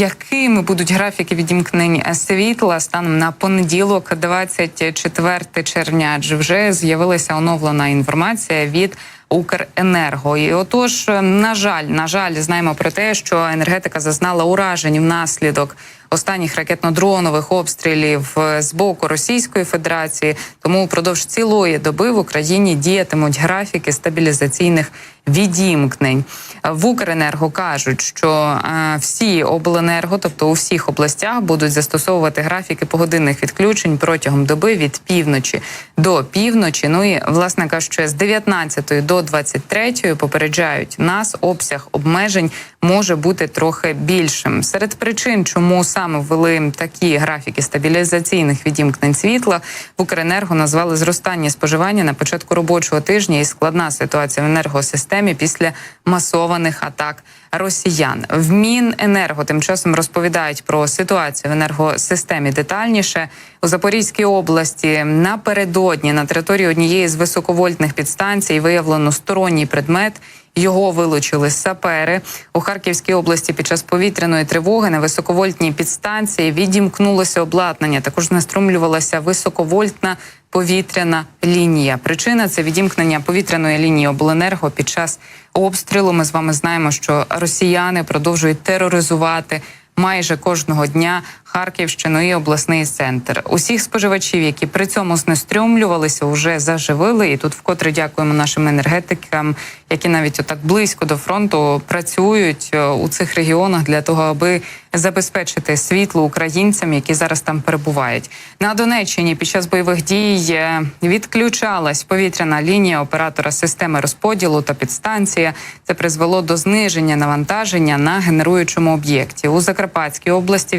якими будуть графіки відімкнень світла станом на понеділок, 24 червня? Адже вже з'явилася оновлена інформація від Укренерго. І отож, на жаль, на жаль, знаємо про те, що енергетика зазнала уражень внаслідок останніх ракетно-дронових обстрілів з боку Російської Федерації. Тому впродовж цілої доби в Україні діятимуть графіки стабілізаційних відімкнень. В Укренерго кажуть, що е, всі обленерго, тобто у всіх областях, будуть застосовувати графіки погодинних відключень протягом доби від півночі до півночі. Ну і власне кажучи, з 19 до 23 попереджають нас, обсяг обмежень може бути трохи більшим. Серед причин, чому саме ввели такі графіки стабілізаційних відімкнень світла, в Укренерго назвали зростання споживання на початку робочого тижня і складна ситуація в енергосистемі після масованих атак росіян. В Міненерго тим часом розповідають про ситуацію в енергосистемі детальніше у Запорізькій області. Напередодні на території однієї з високовольтних підстанцій виявлено сторонній предмет. Його вилучили сапери у Харківській області. Під час повітряної тривоги на високовольтній підстанції відімкнулося обладнання. Також наструмлювалася високовольтна повітряна лінія. Причина це відімкнення повітряної лінії обленерго під час обстрілу. Ми з вами знаємо, що росіяни продовжують тероризувати. Майже кожного дня Харківщину і обласний центр. Усіх споживачів, які при цьому знестрюмлювалися, вже заживили. І тут вкотре дякуємо нашим енергетикам, які навіть отак близько до фронту працюють е, у цих регіонах для того, аби забезпечити світло українцям, які зараз там перебувають. На Донеччині під час бойових дій е, відключалась повітряна лінія оператора системи розподілу та підстанція. Це призвело до зниження навантаження на генеруючому об'єкті. У Закарпатській області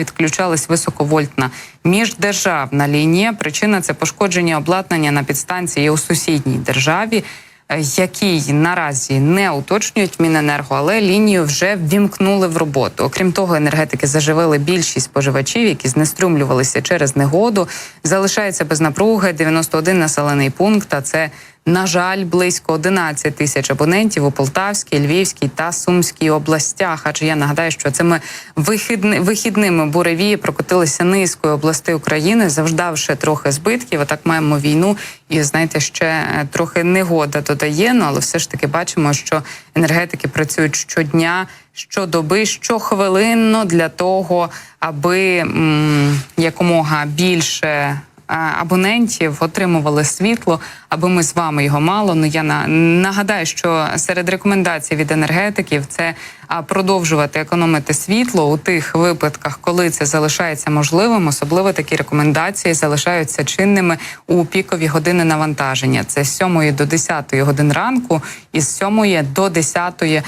відключалась високовольтна міждержавна лінія. Причина це пошкодження обладнання на підстанції у сусідній державі який наразі не уточнюють Міненерго, але лінію вже ввімкнули в роботу. Окрім того, енергетики заживили більшість споживачів, які знеструмлювалися через негоду. Залишається без напруги 91 населений пункт. А це на жаль, близько 11 тисяч абонентів у Полтавській, Львівській та Сумській областях. Адже я нагадаю, що цими вихідни, вихідними буревії прокотилися низкою областей України, завждавши трохи збитків. Отак маємо війну, і знаєте, ще е, трохи негода додає. Ну але все ж таки бачимо, що енергетики працюють щодня. Щодоби, щохвилинно для того, аби м, якомога більше абонентів отримували світло, аби ми з вами його мало. Ну я на нагадаю, що серед рекомендацій від енергетиків це продовжувати економити світло у тих випадках, коли це залишається можливим. Особливо такі рекомендації залишаються чинними у пікові години навантаження. Це з 7 до 10 годин ранку і з 7 до 10 годин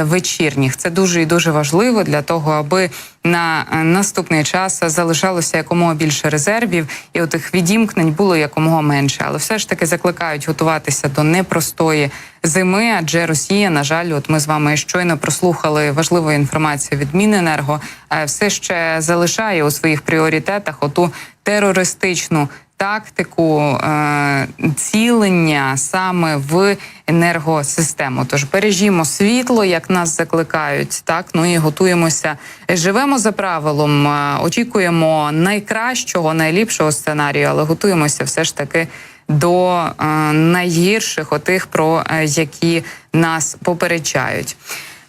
вечірніх. Це дуже і дуже важливо для того, аби на наступний час залишалося якомога більше резервів, і у тих відімкнень було якомога менше, але все ж таки закликають готуватися до непростої зими. Адже Росія, на жаль, от ми з вами щойно прослухали важливу інформацію від Міненерго, е, все ще залишає у своїх пріоритетах оту терористичну. Тактику е, цілення саме в енергосистему. Тож бережімо світло, як нас закликають, так ну і готуємося. Живемо за правилом, е, очікуємо найкращого, найліпшого сценарію, але готуємося все ж таки до е, найгірших, отих про які нас попереджають.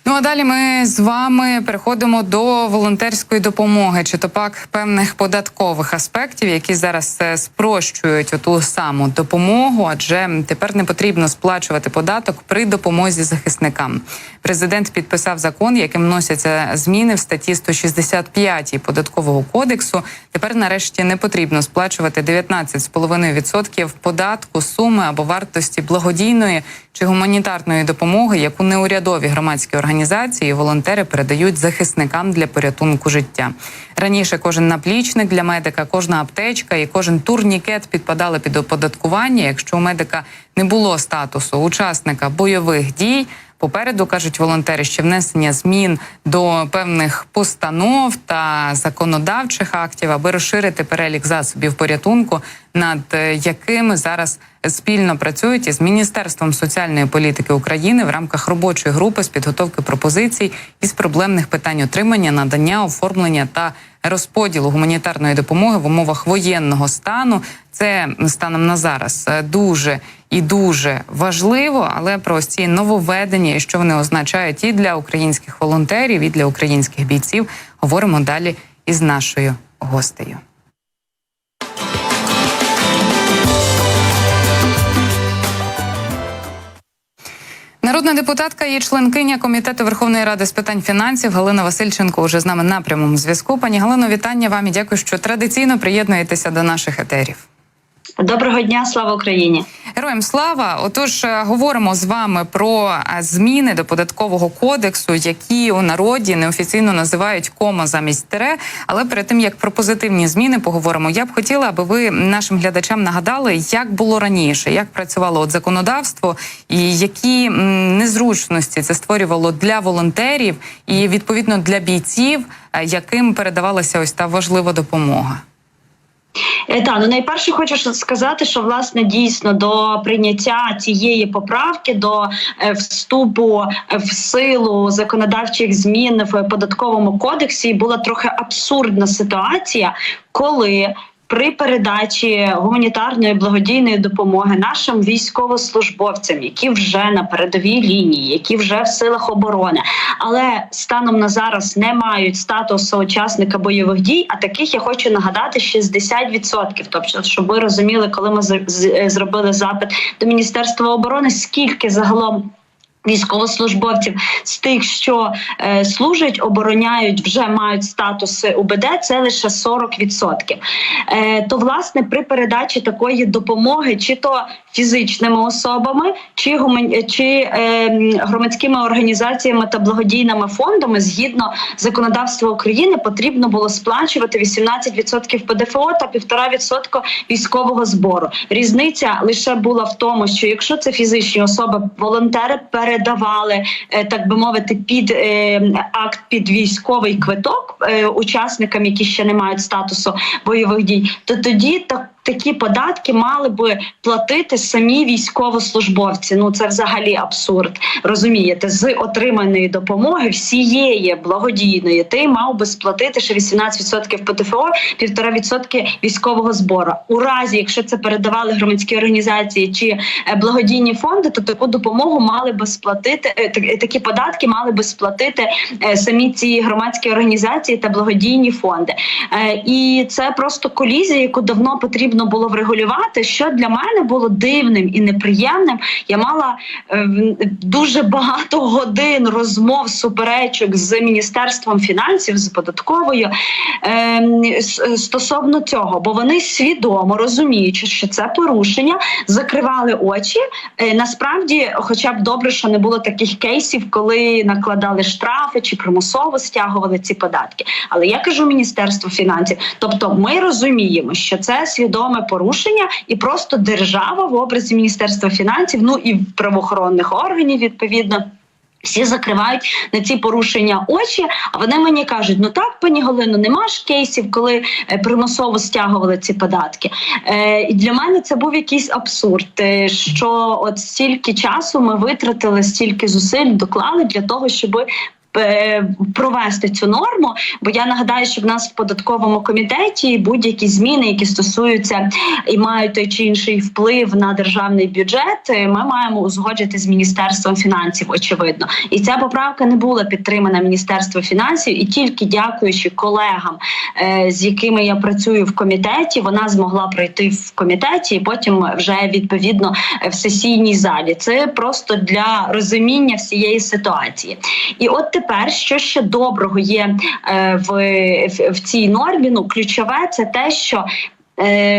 Ну а далі ми з вами переходимо до волонтерської допомоги, чи то пак певних податкових аспектів, які зараз е, спрощують оту саму допомогу, адже тепер не потрібно сплачувати податок при допомозі захисникам. Президент підписав закон, яким вносяться зміни в статті 165 податкового кодексу. Тепер, нарешті, не потрібно сплачувати 19,5% податку суми або вартості благодійної чи гуманітарної допомоги, яку неурядові громадські організації і волонтери передають захисникам для порятунку життя. Раніше кожен наплічник для медика, кожна аптечка і кожен турнікет підпадали під оподаткування. Якщо у медика не було статусу учасника бойових дій Попереду кажуть волонтери, що внесення змін до певних постанов та законодавчих актів, аби розширити перелік засобів порятунку, над е, якими зараз спільно працюють із міністерством соціальної політики України в рамках робочої групи з підготовки пропозицій із проблемних питань отримання, надання, оформлення та розподілу гуманітарної допомоги в умовах воєнного стану. Це станом на зараз е, дуже і дуже важливо, але про ось ці нововведення і що вони означають і для українських волонтерів, і для українських бійців, говоримо далі із нашою гостею. Народна депутатка і членкиня комітету Верховної Ради з питань фінансів Галина Васильченко уже з нами на прямому зв'язку. Пані Галино, вітання вам і дякую, що традиційно приєднуєтеся до наших етерів. Доброго дня, слава Україні! Героям слава! Отож, е, говоримо з вами про е, зміни до податкового кодексу, які у народі неофіційно називають кома замість тере. Але перед тим як про позитивні зміни поговоримо, я б хотіла, аби ви нашим глядачам нагадали, як було раніше, як працювало от законодавство, і які незручності це створювало для волонтерів і відповідно для бійців, е, яким передавалася ось та важлива допомога. Е, Та ну найперше хочу сказати, що власне дійсно до прийняття цієї поправки до е, вступу в силу законодавчих змін в податковому кодексі була трохи абсурдна ситуація, коли при передачі гуманітарної благодійної допомоги нашим військовослужбовцям, які вже на передовій лінії, які вже в силах оборони, але станом на зараз не мають статусу учасника бойових дій. А таких я хочу нагадати 60%. Тобто, щоб ви розуміли, коли ми зробили запит до міністерства оборони, скільки загалом. Військовослужбовців з тих, що е, служать, обороняють, вже мають статус УБД, це лише 40%. Е, то власне при передачі такої допомоги, чи то фізичними особами, чи гуман... чи е, громадськими організаціями та благодійними фондами, згідно законодавства України, потрібно було сплачувати 18% ПДФО та 1,5% військового збору. Різниця лише була в тому, що якщо це фізичні особи, волонтери передавали, е, так би мовити, під е, акт під військовий квиток е, учасникам, які ще не мають статусу бойових дій, то тоді так. Такі податки мали би платити самі військовослужбовці. Ну це взагалі абсурд. Розумієте, з отриманої допомоги всієї благодійної ти мав би сплатити ще 18% ПДФО, 1,5% військового збору. У разі, якщо це передавали громадські організації чи е, благодійні фонди, то таку допомогу мали би сплатити е, такі податки мали би сплатити е, самі ці громадські організації та благодійні фонди. Е, І це просто колізія, яку давно потрібно було врегулювати. Що для мене було дивним і неприємним. Я мала е, дуже багато годин розмов, суперечок з міністерством фінансів, з податковою е, стосовно цього, бо вони свідомо розуміючи, що це порушення, закривали очі. Е, Насправді, хоча б добре, що не було таких кейсів, коли накладали штрафи чи примусово стягували ці податки. Але я кажу міністерству фінансів, тобто ми розуміємо, що це свідоме порушення, і просто держава в образі міністерства фінансів, ну і правоохоронних органів відповідно. Всі закривають на ці порушення очі. А вони мені кажуть: ну так, пані Галино, нема ж кейсів, коли е, примусово стягували ці податки. Е, і для мене це був якийсь абсурд. е, Що от стільки часу ми витратили, стільки зусиль доклали для того, щоб Провести цю норму, бо я нагадаю, що в нас в податковому комітеті будь-які зміни, які стосуються і мають той чи інший вплив на державний бюджет, е, ми маємо узгоджити з міністерством фінансів. Очевидно, і ця поправка не була підтримана міністерством фінансів, і тільки дякуючи колегам, е, з якими я працюю в комітеті, вона змогла пройти в комітеті і потім вже відповідно в сесійній залі. Це просто для розуміння всієї ситуації. І от тепер, що ще доброго є е, в, в, в цій нормі, ну ключове це те, що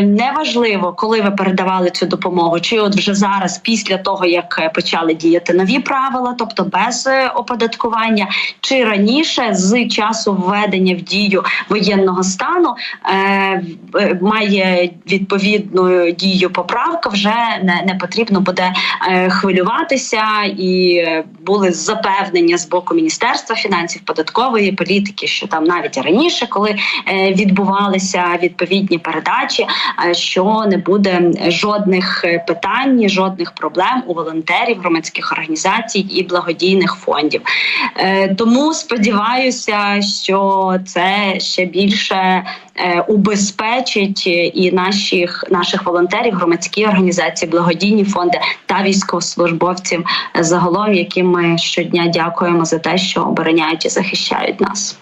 неважливо, коли ви передавали цю допомогу, чи от вже зараз, після того як е, почали діяти нові правила, тобто без е, оподаткування, чи раніше з часу введення в дію воєнного стану е, має відповідну дію поправка, вже не, потрібно буде е, хвилюватися і е, були запевнення з боку міністерства фінансів податкової політики, що там навіть раніше, коли е, відбувалися відповідні передачі, е, що не буде жодних е, питань, жодних проблем у волонтерів, громадських організацій і благодійних фондів. Е, Тому сподіваюся, що це ще більше е, убезпечить і наших наших волонтерів, громадські організації, благодійні фонди та військовослужбовців загалом, яким ми щодня дякуємо за те, що обороняють і захищають нас.